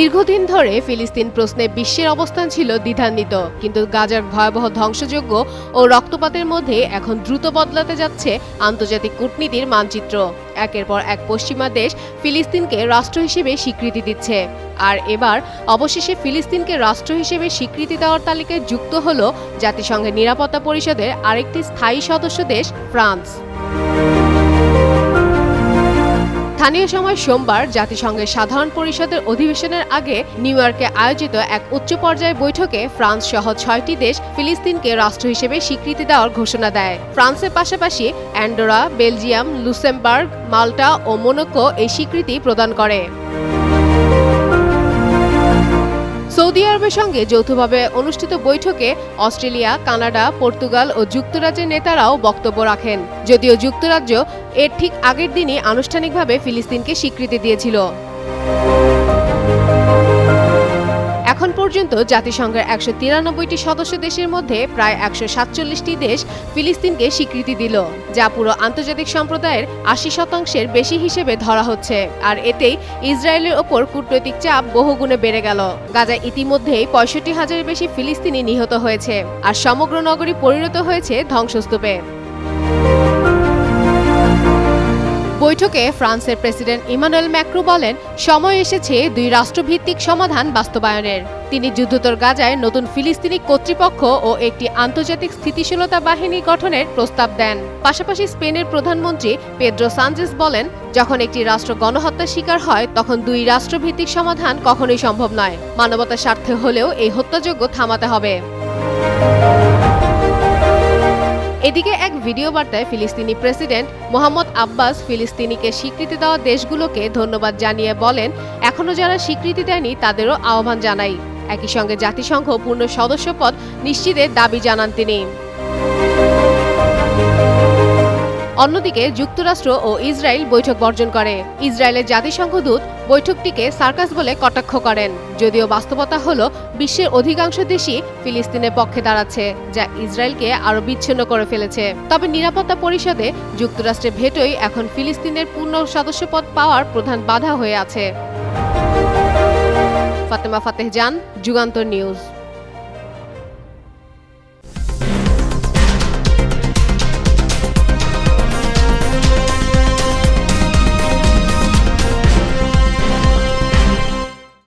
দীর্ঘদিন ধরে ফিলিস্তিন প্রশ্নে বিশ্বের অবস্থান ছিল দ্বিধান্বিত, কিন্তু গাজার ভয়াবহ ধ্বংসযজ্ঞ ও রক্তপাতের মধ্যে এখন দ্রুত বদলাতে যাচ্ছে আন্তর্জাতিক কূটনীতির মানচিত্র। একের পর এক পশ্চিমা দেশ ফিলিস্তিনকে রাষ্ট্র হিসেবে স্বীকৃতি দিচ্ছে। আর এবার অবশেষে ফিলিস্তিনকে রাষ্ট্র হিসেবে স্বীকৃতি দেওয়ার তালিকায় যুক্ত হল জাতিসংঘের নিরাপত্তা পরিষদের আরেকটি স্থায়ী সদস্য দেশ ফ্রান্স। স্থানীয় সময় সোমবার জাতিসংঘের সাধারণ পরিষদের অধিবেশনের আগে নিউ ইয়র্কে আয়োজিত এক উচ্চ পর্যায়ের বৈঠকে ফ্রান্স সহ ছয়টি দেশ ফিলিস্তিনকে রাষ্ট্র হিসেবে স্বীকৃতি দেওয়ার ঘোষণা দেয়। ফ্রান্সের পাশাপাশি অ্যান্ডোরা, বেলজিয়াম, লুসেমবার্গ, মাল্টা ও মোনোকো এই স্বীকৃতি প্রদান করে। আরবের সঙ্গে যৌথভাবে অনুষ্ঠিত বৈঠকে অস্ট্রেলিয়া, কানাডা, পর্তুগাল ও যুক্তরাজ্যের নেতারাও বক্তব্য রাখেন। যদিও যুক্তরাজ্য এর ঠিক আগের দিনই আনুষ্ঠানিকভাবে ফিলিস্তিনকে স্বীকৃতি দিয়েছিল। পর্যন্ত জাতিসংঘের একশো তিরানব্বইটি সদস্য দেশের মধ্যে প্রায় একশো সাতচল্লিশটি দেশ ফিলিস্তিনকে স্বীকৃতি দিল, যা পুরো আন্তর্জাতিক সম্প্রদায়ের আশি শতাংশের বেশি হিসেবে ধরা হচ্ছে। আর এতেই ইসরায়েলের ওপর কূটনৈতিক চাপ বহুগুণে বেড়ে গেল। গাজায় ইতিমধ্যেই পঁয়ষট্টি হাজারের বেশি ফিলিস্তিনি নিহত হয়েছে, আর সমগ্র নগরী পরিণত হয়েছে ধ্বংসস্তূপে। বৈঠকে ফ্রান্সের প্রেসিডেন্ট ইমানুয়েল ম্যাক্রো বলেন, সময় এসেছে দুই রাষ্ট্রভিত্তিক সমাধান বাস্তবায়নের। তিনি যুদ্ধোত্তর গাজায় নতুন ফিলিস্তিনি কর্তৃপক্ষ ও একটি আন্তর্জাতিক স্থিতিশীলতা বাহিনী গঠনের প্রস্তাব দেন। পাশাপাশি স্পেনের প্রধানমন্ত্রী পেড্রো সানজেস বলেন, যখন একটি রাষ্ট্র গণহত্যার শিকার হয়, তখন দুই রাষ্ট্রভিত্তিক সমাধান কখনোই সম্ভব নয়। মানবতার স্বার্থে হলেও এই হত্যাযজ্ঞ থামাতে হবে। এদিকে এক ভিডিও বার্তায় ফিলিস্তিনি প্রেসিডেন্ট মোহাম্মদ আব্বাস ফিলিস্তিনিকে স্বীকৃতি দেওয়া দেশগুলোকে ধন্যবাদ জানিয়ে বলেন, এখনও যারা স্বীকৃতি দেয়নি তাদেরও আহ্বান জানাই। একই সঙ্গে জাতিসংঘ পূর্ণ সদস্যপদ নিশ্চিতের দাবি জানান তিনি। অন্যদিকে যুক্তরাষ্ট্র ও ইসরায়েল বৈঠক বর্জন করে। ইসরায়েলের জাতিসংঘ দূত বৈঠকটিকে সার্কাস বলে কটাক্ষ করেন। যদিও বাস্তবতা হলো, বিশ্বের অধিকাংশ দেশই ফিলিস্তিনের পক্ষে দাঁড়াচ্ছে, যা ইসরায়েলকে আরও বিচ্ছিন্ন করে ফেলেছে। তবে নিরাপত্তা পরিষদে যুক্তরাষ্ট্রের ভেটোই এখন ফিলিস্তিনের পূর্ণ সদস্যপদ পাওয়ার প্রধান বাধা হয়ে আছে। ফাতেমা ফাতেহ জান, যুগান্তর নিউজ।